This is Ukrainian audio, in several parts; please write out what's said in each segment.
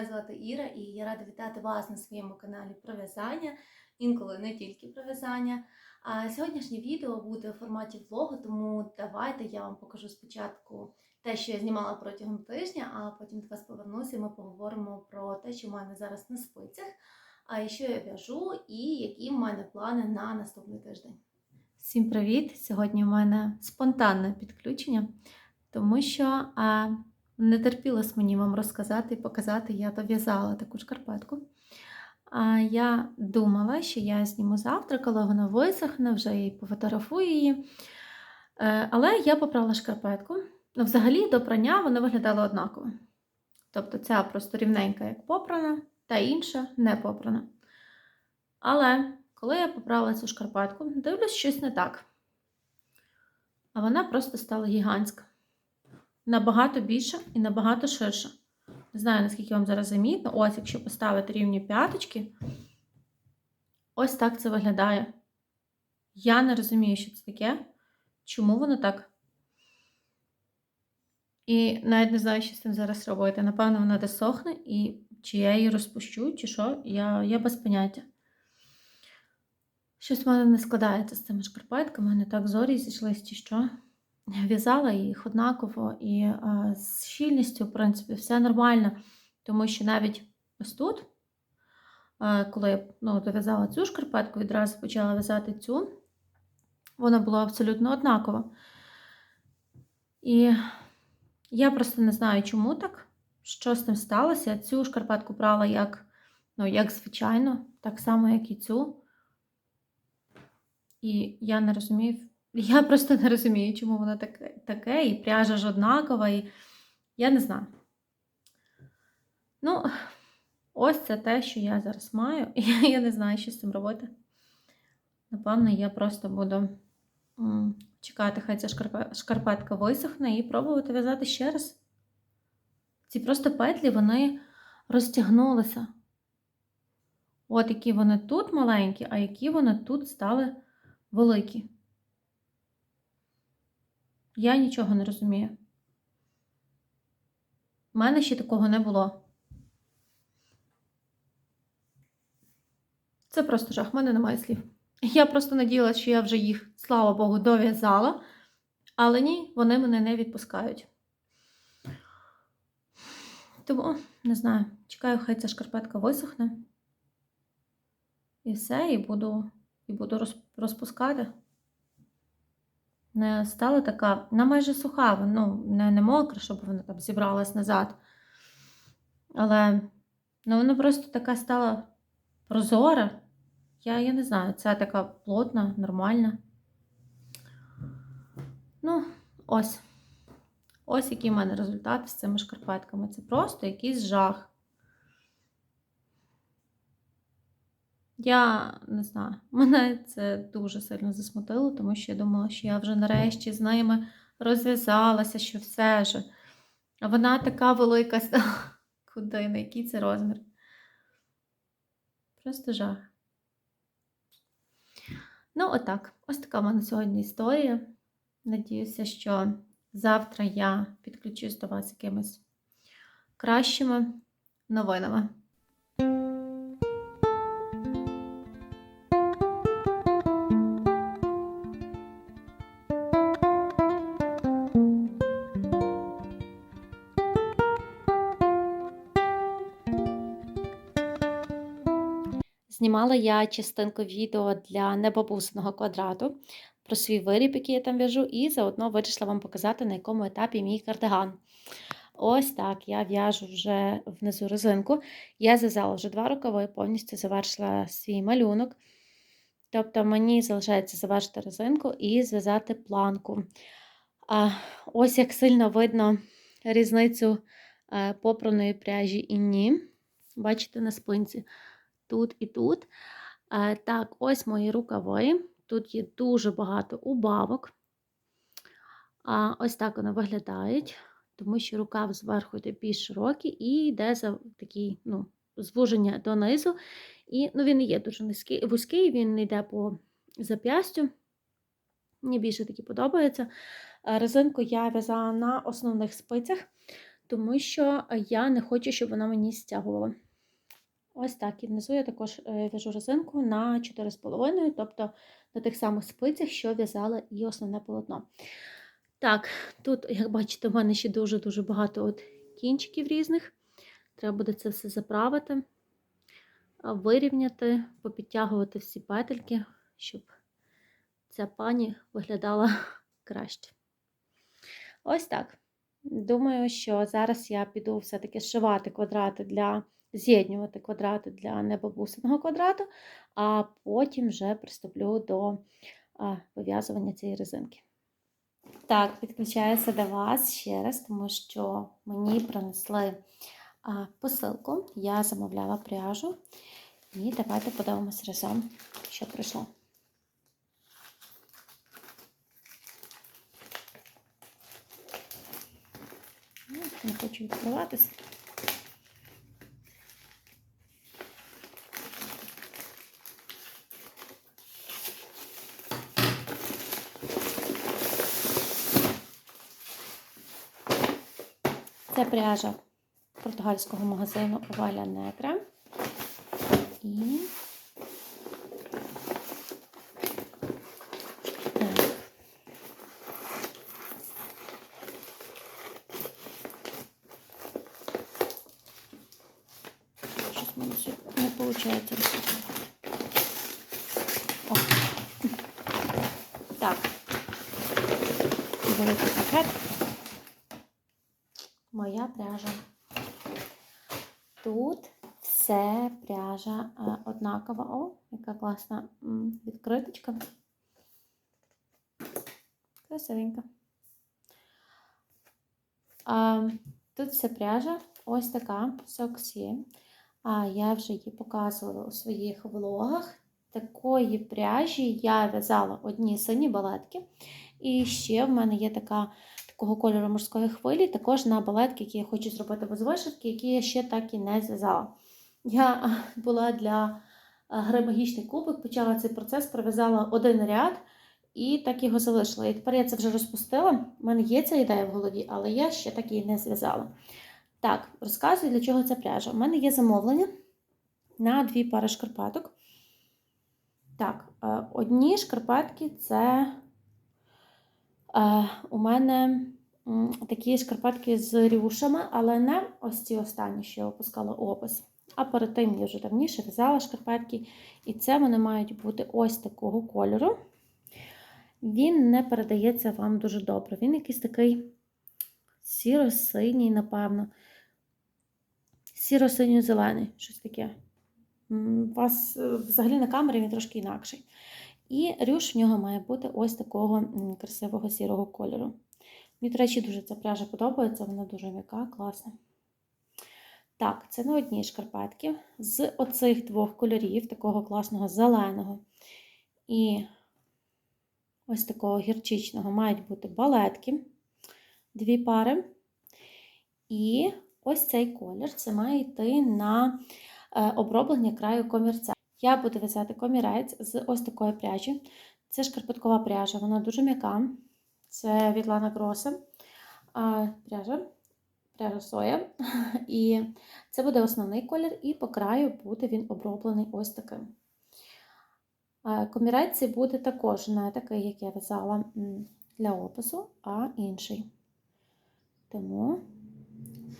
Мене звати Іра і я рада вітати вас на своєму каналі про в'язання, інколи не тільки про в'язання. А сьогоднішнє відео буде у форматі влогу, тому давайте я вам покажу спочатку те, що я знімала протягом тижня, а потім до вас повернуся і ми поговоримо про те, що в мене зараз на спицях, а що я в'яжу і які в мене плани на наступний тиждень. Всім привіт! Сьогодні в мене спонтанне підключення, тому що не терпілось мені вам розказати і показати, я дов'язала таку шкарпетку. А я думала, що я зніму завтра, коли вона висохне, вже її пофотографую її. Е, Але я поправила шкарпетку. Ну, взагалі, до прання вона виглядала однаково. Тобто ця просто рівненька, як попрана, та інша не попрана. Але коли я поправила цю шкарпетку, дивлюсь, щось не так. А вона просто стала гігантська. Набагато більша і набагато ширша. Не знаю, наскільки вам зараз замітно. Ось, якщо поставити рівні п'яточки, ось так це виглядає. Я не розумію, що це таке, чому воно так. І навіть не знаю, що з цим зараз робити. Напевно, вона десь сохне, і чи я її розпущу, чи що, я, я без поняття. Щось в мене не складається з цими шкарпетками, не так зорі зійшлись, чи що. В'язала їх однаково і а, з щільністю, в принципі, все нормально. Тому що навіть ось тут, а, коли я ну, дов'язала цю шкарпетку, відразу почала в'язати цю, вона була абсолютно однакова. І я просто не знаю, чому так, що з цим сталося. Цю шкарпетку брала як, ну, як звичайно, так само, як і цю. І я не розумію, я просто не розумію, чому воно таке, таке, і пряжа ж однакова, і я не знаю. Ну, ось це те, що я зараз маю, і я не знаю, що з цим робити. Напевно, я просто буду чекати, хай ця шкарпетка висохне і пробувати в'язати ще раз. Ці просто петлі, вони розтягнулися. От які вони тут маленькі, а які вони тут стали великі. Я нічого не розумію. У мене ще такого не було. Це просто жах, в мене немає слів. Я просто надіялася, що я вже їх, слава Богу, дов'язала, але ні, вони мене не відпускають. Тому, не знаю, чекаю, хай ця шкарпетка висохне. І все, і буду, і буду розпускати не стала така, вона майже суха, ну, не, не мокра, щоб вона там зібралась назад. Але ну, вона просто така стала прозора. Я, я не знаю, ця така плотна, нормальна. Ну, ось. Ось який в мене результат з цими шкарпетками. Це просто якийсь жах. Я не знаю, мене це дуже сильно засмутило, тому що я думала, що я вже нарешті з ними розв'язалася, що все же. А вона така велика стала. Куди, на який це розмір? Просто жах. Ну, отак. Ось така в мене сьогодні історія. Надіюся, що завтра я підключусь до вас якимись кращими новинами. Знімала я частинку відео для небабусиного квадрату про свій виріб, який я там в'яжу, і заодно вирішила вам показати, на якому етапі мій кардиган. Ось так, я в'яжу вже внизу резинку. Я зв'язала вже два рукави, повністю завершила свій малюнок. Тобто мені залишається завершити резинку і зв'язати планку. А, Ось як сильно видно різницю е, попраної пряжі і ні. Бачите на спинці тут і тут. Е, Так, ось мої рукави. Тут є дуже багато убавок. А, Ось так вони виглядають, тому що рукав зверху йде більш широкий і йде за такий, ну, звуження донизу. І ну, він не є дуже низький, вузький, він не йде по зап'ястю. Мені більше такі подобається. Е, Резинку я в'язала на основних спицях, тому що я не хочу, щоб вона мені стягувала. Ось так. І внизу я також е, в'яжу резинку на 4,5, тобто на тих самих спицях, що в'язала і основне полотно. Так, тут, як бачите, в мене ще дуже-дуже багато от кінчиків різних. Треба буде це все заправити, вирівняти, попідтягувати всі петельки, щоб ця пані виглядала краще. Ось так. Думаю, що зараз я піду все-таки зшивати квадрати для з'єднювати квадрати для небабусиного квадрату, а потім вже приступлю до а, вив'язування цієї резинки. Так, підключаюся до вас ще раз, тому що мені принесли посилку. Я замовляла пряжу. І давайте подивимося разом, що прийшло. Ну, Не хочу відкриватися. Пряжа португальського магазину Валя Негра. І. Щось ще не виходить розпочати. О. Так. Великий пакет. Моя пряжа. Тут все пряжа е, однакова. О, яка класна відкриточка. Красивенька. А, тут вся пряжа ось така Соксі. А я вже її показувала у своїх влогах. Такої пряжі я в'язала одні сині балетки. І ще в мене є така такого кольору морської хвилі, також на балетки, які я хочу зробити без вишивки, які я ще так і не зв'язала. Я була для гри магічний кубик, почала цей процес, пров'язала один ряд і так його залишила. І тепер я це вже розпустила. У мене є ця ідея в голові, але я ще так її не зв'язала. Так, розказую, для чого ця пряжа. У мене є замовлення на дві пари шкарпеток. Так, е, одні шкарпетки це е, у мене такі шкарпетки з рюшами, але не ось ці останні, що я опускала опис. А перед тим я вже давніше в'язала шкарпетки. І це вони мають бути ось такого кольору. Він не передається вам дуже добре. Він якийсь такий сіро-синій, напевно. Сіро-синьо-зелений, щось таке. У вас е, взагалі на камері він трошки інакший. І рюш в нього має бути ось такого красивого сірого кольору. Мені, до речі, дуже ця пряжа подобається, вона дуже м'яка, класна. Так, це на одній шкарпетки. З оцих двох кольорів, такого класного зеленого і ось такого гірчичного, мають бути балетки, дві пари. І ось цей колір це має йти на е, оброблення краю комірця. Я буду в'язати комірець з ось такої пряжі. Це шкарпеткова пряжа, вона дуже м'яка. Це від Lana Grossa а, пряжа, пряжа соя. І це буде основний колір, і по краю буде він оброблений ось таким. Комірець буде також не такий, як я в'язала для опису, а інший. Тому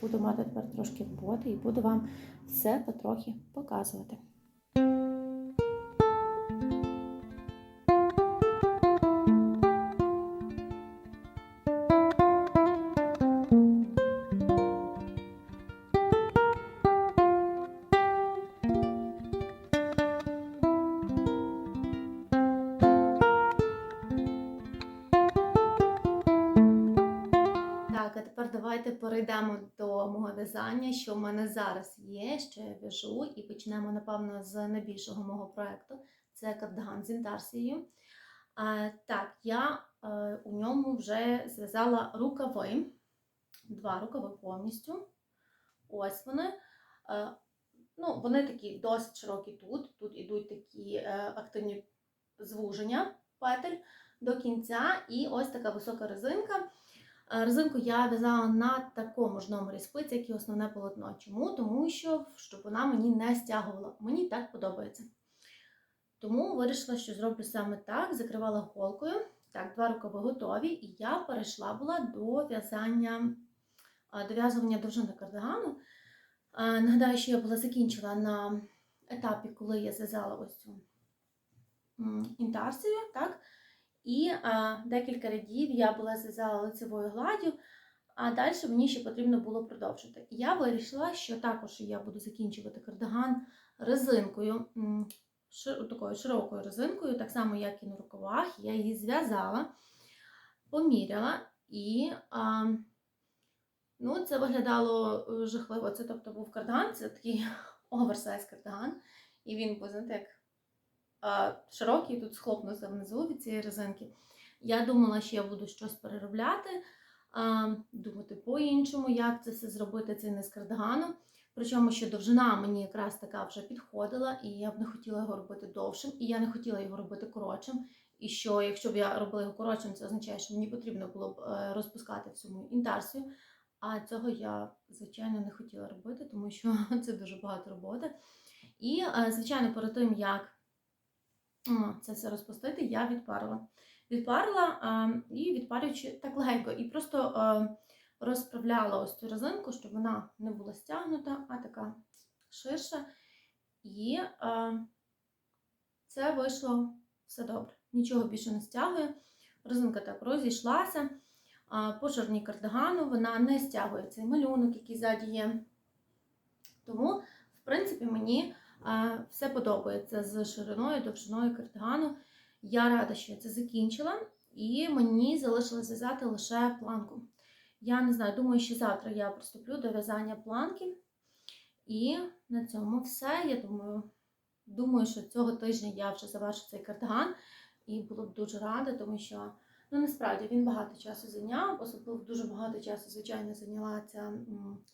буду мати тепер трошки роботи і буду вам все потрохи показувати. Зараз є, що я в'яжу, і почнемо, напевно, з найбільшого мого проєкту. Це кардиган з інтарсією. Так, я е, у ньому вже зв'язала рукави, два рукави повністю. Ось вони. Е, ну, вони такі досить широкі тут. Тут ідуть такі е, активні звуження петель до кінця, і ось така висока резинка. Е, Резинку я в'язала на такому ж номері спиць, як і основне полотно. Чому? Тому що щоб вона мені не стягувала. Мені так подобається. Тому вирішила, що зроблю саме так, закривала голкою. Так, два рукави готові, і я перейшла була до в'язання, а, до в'язування довжини кардигану. Нагадаю, що я була закінчила на етапі, коли я зв'язала ось цю інтарсію, так? І а, декілька рядів я була зв'язала лицевою гладдю, а далі мені ще потрібно було продовжити. І я вирішила, що також я буду закінчувати кардиган резинкою, шир- такою широкою резинкою, так само, як і на рукавах. Я її зв'язала, поміряла і. А, Ну, це виглядало е, жахливо. Це тобто був кардиган, це такий оверсайз кардиган. І він був, знаєте, як широкий, тут схлопнувся внизу від цієї резинки. Я думала, що я буду щось переробляти, думати по-іншому, як це все зробити, цей не з кардигану. Причому, що довжина мені якраз така вже підходила, і я б не хотіла його робити довшим, і я не хотіла його робити коротшим. І що, якщо б я робила його коротшим, це означає, що мені потрібно було б е, розпускати всю мою інтарсію. А цього я, звичайно, не хотіла робити, тому що це дуже багато роботи. І, е, звичайно, перед тим, як це все розпустити, я відпарила. Відпарила і відпарюючи так легенько, і просто розправляла ось цю резинку, щоб вона не була стягнута, а така ширша. І це вийшло все добре. Нічого більше не стягує. Резинка так розійшлася. По ширині кардигану вона не стягує цей малюнок, який ззаді є. Тому, в принципі, мені все подобається з шириною, довжиною кардигану. Я рада, що я це закінчила, і мені залишилось зв'язати лише планку. Я не знаю, думаю, що завтра я приступлю до в'язання планки. І на цьому все. Я думаю, думаю, що цього тижня я вже завершу цей кардиган і була б дуже рада, тому що. Ну, насправді він багато часу зайняв, особливо дуже багато часу, звичайно, зайняла ця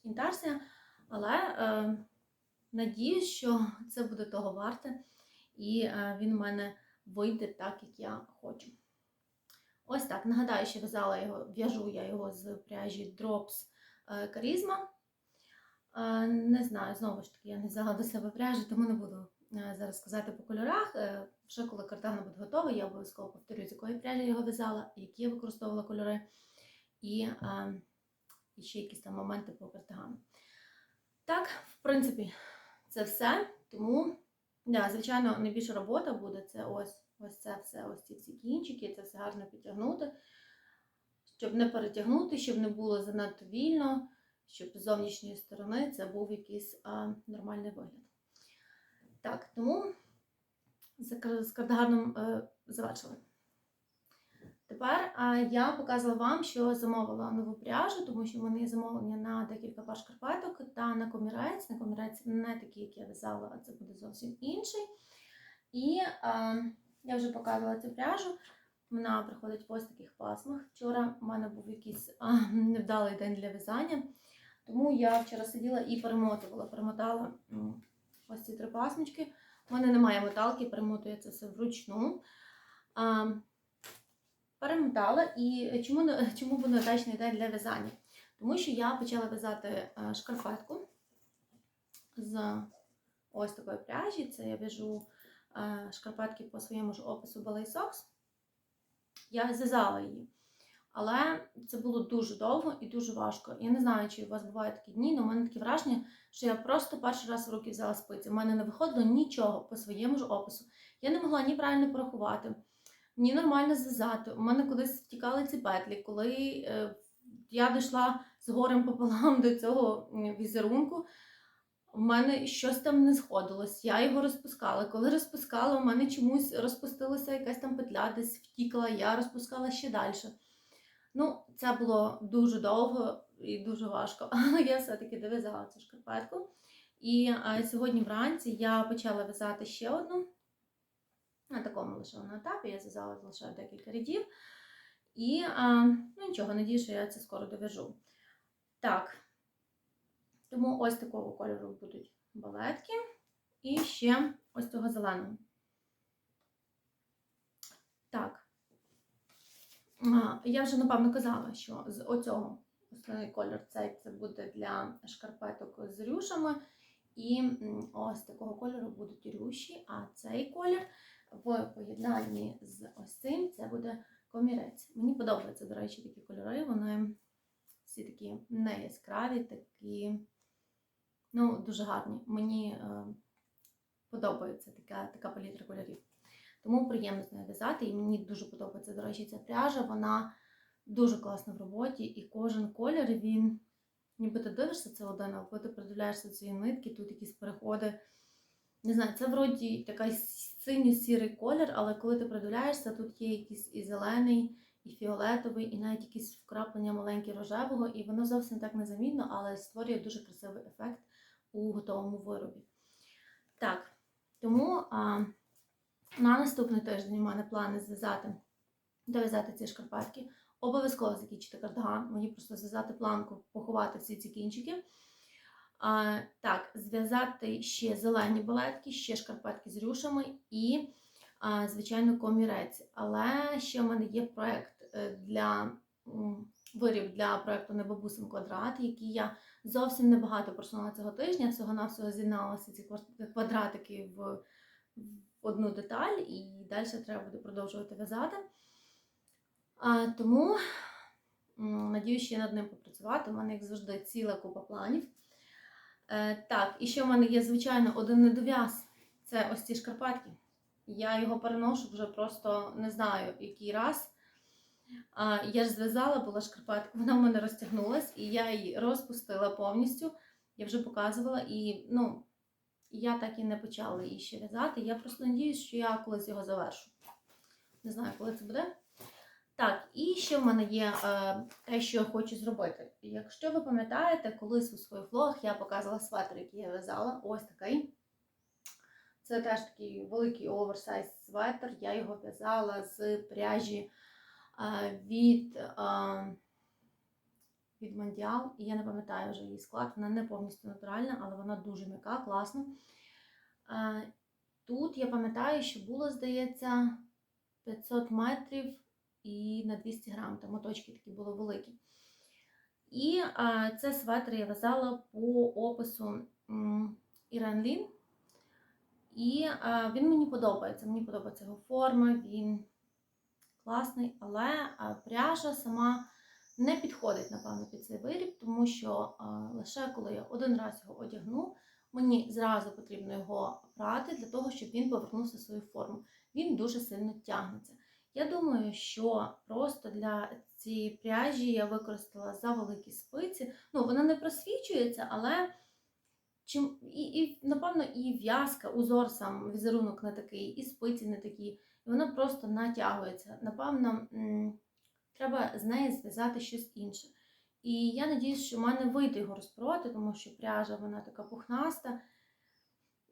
інтарсія, але е, надіюсь, що це буде того варте, і е, він в мене вийде так, як я хочу. Ось так. Нагадаю, що в'язала його, в'яжу я його з пряжі Drops е, Charisma. Е, не знаю, знову ж таки, я не взяла до себе пряжі, тому не буду зараз сказати по кольорах. Вже коли картина буде готова, я обов'язково повторю, з якої пряжі я його в'язала, які я використовувала кольори, і, і ще якісь там моменти по картигану. Так, в принципі, це все. Тому, да, звичайно, найбільша робота буде це ось, ось це все, ось ці всі кінчики, це все гарно підтягнути, щоб не перетягнути, щоб не було занадто вільно, щоб з зовнішньої сторони це був якийсь а, нормальний вигляд. Так, тому з кар- з кардиганом е, завершили. Тепер я показала вам, що замовила нову пряжу, тому що в мене є замовлення на декілька пар шкарпеток та на комірець. На комірець не такий, як я в'язала, а це буде зовсім інший. І а, я вже показувала цю пряжу. Вона приходить в ось таких пасмах. Вчора в мене був якийсь а, невдалий день для в'язання, тому я вчора сиділа і перемотувала. Перемотала ось ці три пасмочки. У мене немає моталки, це все вручну. А, перемотала і чому, чому був неудачний день для в'язання? Тому що я почала в'язати е, шкарпетку з ось такої пряжі. Це я в'яжу е, шкарпетки по своєму ж опису Ballet Socks. Я зв'язала її. Але це було дуже довго і дуже важко. Я не знаю, чи у вас бувають такі дні, але у мене таке враження, що я просто перший раз в руки взяла спиці. У мене не виходило нічого по своєму ж опису. Я не могла ні правильно порахувати, ні нормально зв'язати. У мене кудись втікали ці петлі. Коли е, я дійшла з горем пополам до цього візерунку, у мене щось там не сходилось. Я його розпускала. Коли розпускала, у мене чомусь розпустилася якась там петля, десь втікла, я розпускала ще далі. Ну, це було дуже довго і дуже важко, але я все-таки дов'язала цю шкарпетку. І а, сьогодні вранці я почала в'язати ще одну. На такому лише на етапі я зв'язала лише декілька рядів. І а, ну нічого, надію, що я це скоро дов'яжу. Так. Тому ось такого кольору будуть балетки. І ще ось цього зеленого. Так. А, я вже напевно казала, що з оцього основний колір цей це буде для шкарпеток з рюшами. І ось такого кольору будуть рюші, а цей колір в поєднанні з ось цим це буде комірець. Мені подобаються, до речі, такі кольори. Вони всі такі не яскраві, такі ну, дуже гарні. Мені е, подобається така, така палітра кольорів. Тому приємно з нею в'язати, і мені дуже подобається, до речі, ця пряжа. Вона дуже класна в роботі, і кожен колір він. Ніби ти дивишся це один, а коли ти придивляєшся ці нитки, тут якісь переходи. Не знаю, це вроді такий синьо-сірий колір, але коли ти придивляєшся, тут є якийсь і зелений, і фіолетовий, і навіть якісь вкраплення маленькі рожевого, і воно зовсім так незамінно, але створює дуже красивий ефект у готовому виробі. Так, тому а, на наступний тиждень у мене плани зв'язати, дов'язати ці шкарпетки. Обов'язково закінчити кардиган. Мені просто зв'язати планку, поховати всі ці кінчики. А, так, зв'язати ще зелені балетки, ще шкарпетки з рюшами і, а, звичайно, комірець. Але ще в мене є проєкт е, для виріб для проєкту Небабусин квадрат, який я зовсім небагато просунула цього тижня. Всього-навсього з'єдналися ці квадратики в, одну деталь, і далі треба буде продовжувати в'язати. А, тому надіюсь, ще над ним попрацювати. У мене, як завжди, ціла купа планів. Е, так, і ще в мене є, звичайно, один недов'яз. Це ось ці шкарпетки. Я його переношу вже просто не знаю, який раз. Я ж зв'язала була шкарпетку, вона в мене розтягнулась, і я її розпустила повністю. Я вже показувала, і ну, я так і не почала її ще в'язати. Я просто надіюсь, що я колись його завершу. Не знаю, коли це буде. Так, і ще в мене є е, те, що я хочу зробити. Якщо ви пам'ятаєте, колись у своїх влогах я показувала светр, який я в'язала. Ось такий. Це теж такий великий оверсайз светр. Я його в'язала з пряжі е, від, е, від Mondial. І я не пам'ятаю вже її склад. Вона не повністю натуральна, але вона дуже м'яка, класна. Е, тут я пам'ятаю, що було, здається, 500 метрів і на 200 грам, там моточки такі були великі. І а, це светр я в'язала по опису м, Ірен Лін. І а, він мені подобається. Мені подобається його форма, він класний, але а, пряжа сама не підходить, напевно, під цей виріб, тому що а, лише коли я один раз його одягну, мені зразу потрібно його прати для того, щоб він повернувся в свою форму. Він дуже сильно тягнеться. Я думаю, що просто для цієї пряжі я використала за великі спиці. Ну, вона не просвічується, але чим, і, і, напевно, і в'язка, узор сам, візерунок не такий, і спиці не такі. І вона просто натягується. Напевно, треба з неї зв'язати щось інше. І я надіюсь, що в мене вийде його розпороти, тому що пряжа вона така пухнаста.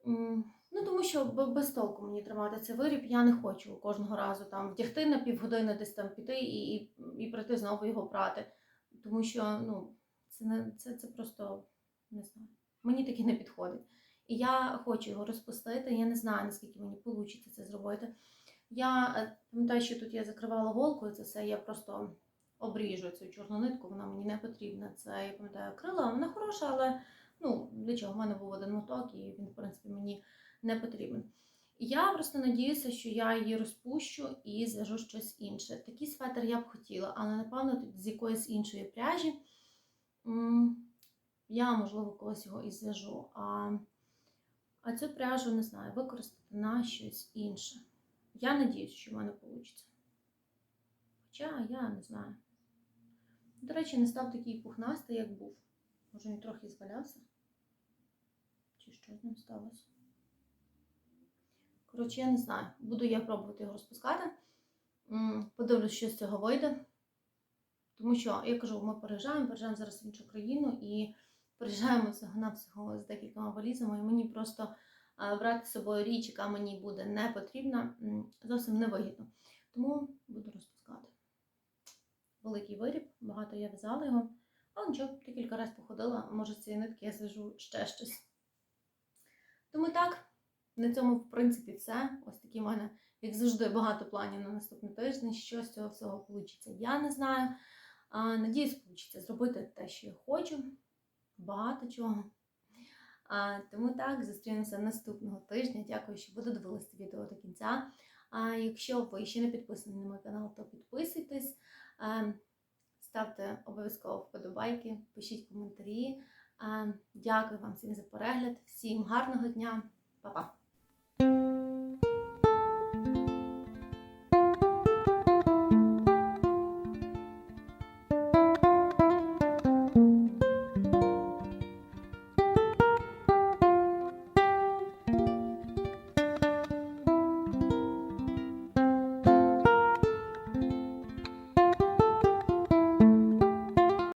М, Ну, тому що без толку мені тримати цей виріб, я не хочу кожного разу там вдягти на півгодини, десь там піти і, і, і прийти знову його прати. Тому що ну, це, не, це, це просто не знаю. Мені таке не підходить. І я хочу його розпустити. Я не знаю, наскільки мені вийде це зробити. Я е, пам'ятаю, що тут я закривала голкою це все, я просто обріжу цю чорну нитку, вона мені не потрібна. Це я пам'ятаю крила, вона хороша, але ну, для чого? У мене був один моток, і він, в принципі, мені не потрібен. Я просто надіюся, що я її розпущу і зв'яжу щось інше. Такий светр я б хотіла, але напевно з якоїсь іншої пряжі. Я, можливо, колись його і зв'яжу. А, а цю пряжу не знаю, використати на щось інше. Я надіюсь, що в мене вийде. Хоча я не знаю. До речі, не став такий пухнастий, як був. Може, він трохи звалявся? Чи що з ним сталося? Коротше, я не знаю. Буду я пробувати його розпускати. Подивлюсь, що з цього вийде. Тому що, я кажу, ми переїжджаємо, переїжджаємо зараз в іншу країну і переїжджаємо всього навсього з декількома валізами. І мені просто брати з собою річ, яка мені буде не потрібна, зовсім невигідно. Тому буду розпускати. Великий виріб, багато я в'язала його. Але нічого, декілька разів походила, може з цієї нитки я зв'яжу ще щось. Тому так, на цьому, в принципі, все. Ось такі в мене Як завжди, багато планів на наступний тиждень. Що з цього всього вийде, я не знаю. А, надіюсь, вийде зробити те, що я хочу. Багато чого. А, тому так, зустрінемося наступного тижня. Дякую, що ви додивилися відео до кінця. А якщо ви ще не підписані на мій канал, то підписуйтесь, ставте обов'язково вподобайки, пишіть коментарі. Дякую вам всім за перегляд, всім гарного дня, Па-па!